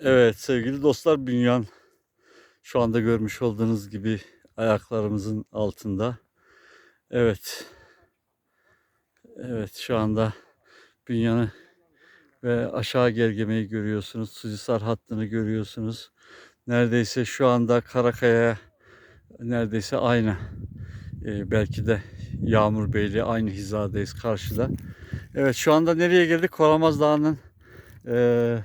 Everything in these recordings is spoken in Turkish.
Evet sevgili dostlar Bünyan şu anda görmüş olduğunuz gibi ayaklarımızın altında. Evet. Evet şu anda Bünyan'ı ve aşağı gergemeyi görüyorsunuz. Suzihisar hattını görüyorsunuz. Neredeyse şu anda Karakaya neredeyse aynı. Ee, belki de Yağmur Bey'le aynı hizadayız karşıda. Evet şu anda nereye geldik? Koramaz Dağı'nın eee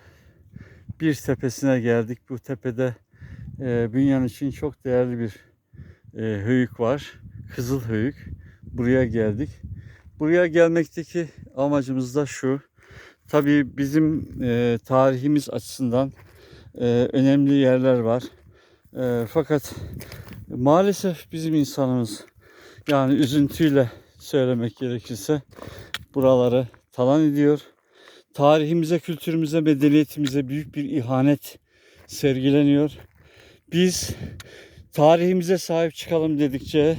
bir tepesine geldik. Bu tepede e, Bünyan için çok değerli bir e, höyük var. Kızıl höyük. Buraya geldik. Buraya gelmekteki amacımız da şu. Tabii bizim e, tarihimiz açısından e, önemli yerler var. E, fakat maalesef bizim insanımız yani üzüntüyle söylemek gerekirse buraları talan ediyor tarihimize, kültürümüze, medeniyetimize büyük bir ihanet sergileniyor. Biz tarihimize sahip çıkalım dedikçe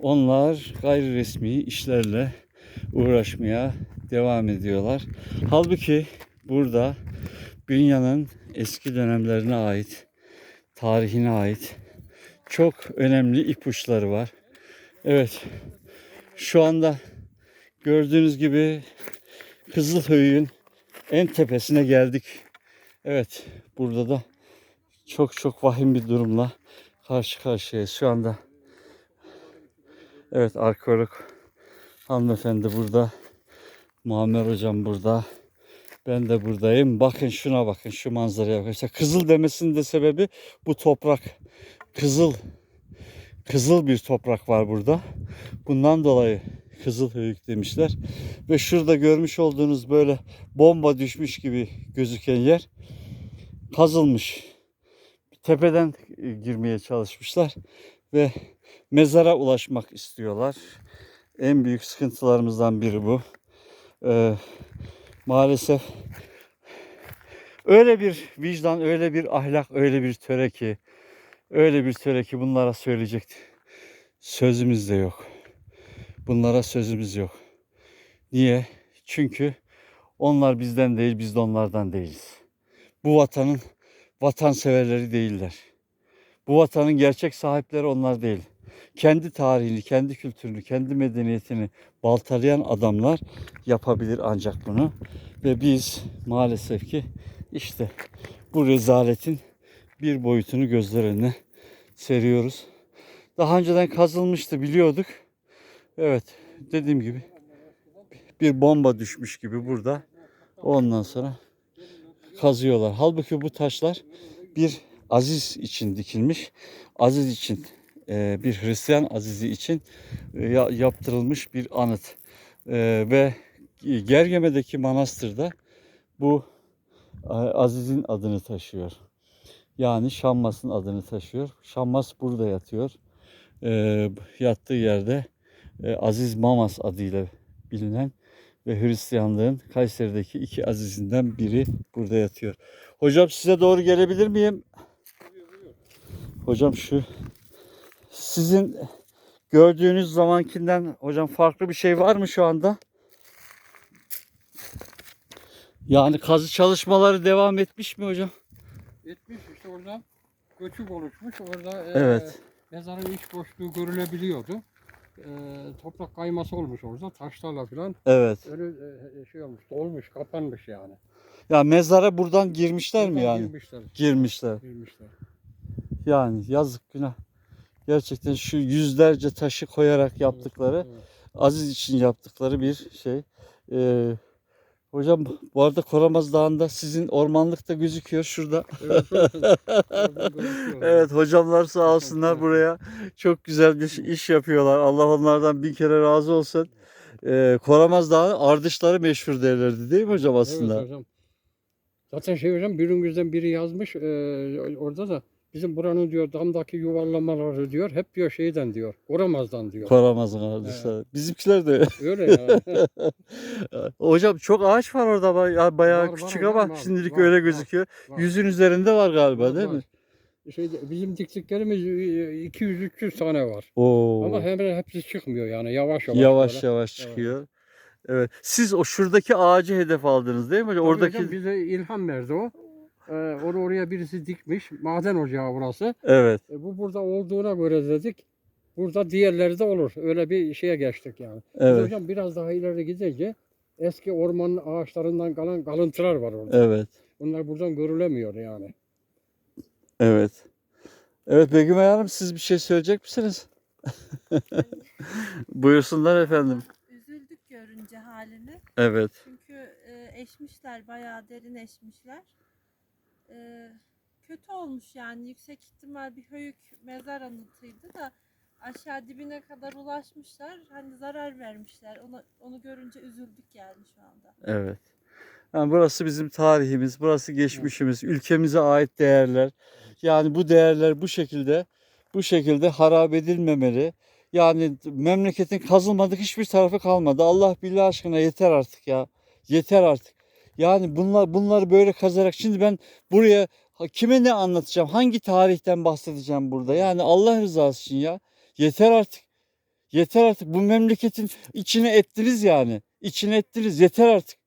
onlar gayri resmi işlerle uğraşmaya devam ediyorlar. Halbuki burada dünyanın eski dönemlerine ait, tarihine ait çok önemli ipuçları var. Evet, şu anda gördüğünüz gibi Kızılhöyük'ün en tepesine geldik. Evet, burada da çok çok vahim bir durumla karşı karşıyayız şu anda. Evet, arkeolog hanımefendi burada. Muammer hocam burada. Ben de buradayım. Bakın şuna bakın, şu manzaraya bakın. İşte kızıl demesinin de sebebi bu toprak. Kızıl, kızıl bir toprak var burada. Bundan dolayı Kızılhöyük demişler. Ve şurada görmüş olduğunuz böyle bomba düşmüş gibi gözüken yer kazılmış. Tepeden girmeye çalışmışlar ve mezara ulaşmak istiyorlar. En büyük sıkıntılarımızdan biri bu. Ee, maalesef öyle bir vicdan, öyle bir ahlak, öyle bir töre ki, öyle bir töre ki bunlara söyleyecek sözümüz de yok. Bunlara sözümüz yok. Niye? Çünkü onlar bizden değil, biz de onlardan değiliz. Bu vatanın vatanseverleri değiller. Bu vatanın gerçek sahipleri onlar değil. Kendi tarihini, kendi kültürünü, kendi medeniyetini baltalayan adamlar yapabilir ancak bunu. Ve biz maalesef ki işte bu rezaletin bir boyutunu gözler önüne seriyoruz. Daha önceden kazılmıştı biliyorduk. Evet dediğim gibi bir bomba düşmüş gibi burada. Ondan sonra kazıyorlar. Halbuki bu taşlar bir aziz için dikilmiş. Aziz için e, bir Hristiyan azizi için e, ya- yaptırılmış bir anıt. E, Ve Gergeme'deki manastırda bu Aziz'in adını taşıyor. Yani Şammas'ın adını taşıyor. Şammas burada yatıyor. Yattığı yerde e, Aziz Mamas adıyla bilinen ve Hristiyanlığın Kayseri'deki iki azizinden biri burada yatıyor. Hocam size doğru gelebilir miyim? Hocam şu sizin gördüğünüz zamankinden hocam farklı bir şey var mı şu anda? Yani kazı çalışmaları devam etmiş mi hocam? Etmiş işte orada göçük oluşmuş. Orada e, Evet. mezarın iç boşluğu görülebiliyordu. E, toprak kayması olmuş orada taşlarla falan. Evet. Öyle e, şey olmuş, dolmuş, kapanmış yani. Ya mezara buradan girmişler mi yani? Girmişler. Girmişler. girmişler. Yani yazık günah. Gerçekten şu yüzlerce taşı koyarak yaptıkları, Evet. Aziz için yaptıkları bir şey. Ee, hocam bu arada Koramaz Dağı'nda sizin ormanlık da gözüküyor şurada. Evet, hocamlar sağ olsunlar buraya çok güzel bir iş yapıyorlar. Allah onlardan bin kere razı olsun. Ee, Koramaz Dağı ardışları meşhur derlerdi değil mi hocam aslında? Evet hocam. Zaten şey hocam birinizden biri yazmış e, orada da bizim buranın diyor damdaki yuvarlamaları diyor hep diyor şeyden diyor. Oramazdan diyor. Koramaz'ın ardışları. Bizimkiler de öyle. Ya. Hocam çok ağaç var orada baya- bayağı Var, var küçük hocam, ama var, şimdilik var, öyle var, gözüküyor. var. Yüzün üzerinde var galiba Var, değil var. mi? Şey, bizim diktiklerimiz 200-300 tane var. Oo. Ama hemen hepsi çıkmıyor yani yavaş yavaş. yavaş böyle. yavaş çıkıyor. Evet. Siz o şuradaki ağacı hedef aldınız değil mi? Tabii Oradaki hocam bize ilham verdi o. Ee, onu oraya birisi dikmiş. Maden ocağı burası. Evet. E, bu burada olduğuna göre dedik. Burada diğerleri de olur. Öyle bir şeye geçtik yani. Biz Evet. hocam biraz daha ileri gidince eski ormanın ağaçlarından kalan kalıntılar var orada. Evet. Bunlar buradan görülemiyor yani. Evet. Evet Begüm Hanım siz bir şey söyleyecek misiniz? Buyursunlar efendim. Üzüldük görünce halini. Evet. Çünkü e, eşmişler, bayağı derin eşmişler. E, kötü olmuş yani. Yüksek ihtimal bir höyük mezar anıtıydı da aşağı dibine kadar ulaşmışlar. Hani zarar vermişler. Onu, onu görünce üzüldük yani şu anda. Evet. Yani burası bizim tarihimiz, burası geçmişimiz, ülkemize ait değerler. Yani bu değerler bu şekilde bu şekilde harap edilmemeli. Yani memleketin kazılmadık hiçbir tarafı kalmadı. Allah billah aşkına yeter artık ya. Yeter artık. Yani bunlar bunları böyle kazarak şimdi ben buraya kime ne anlatacağım? Hangi tarihten bahsedeceğim burada? Yani Allah rızası için ya. Yeter artık. Yeter artık. Bu memleketin içine ettiniz yani. İçine ettiniz. Yeter artık.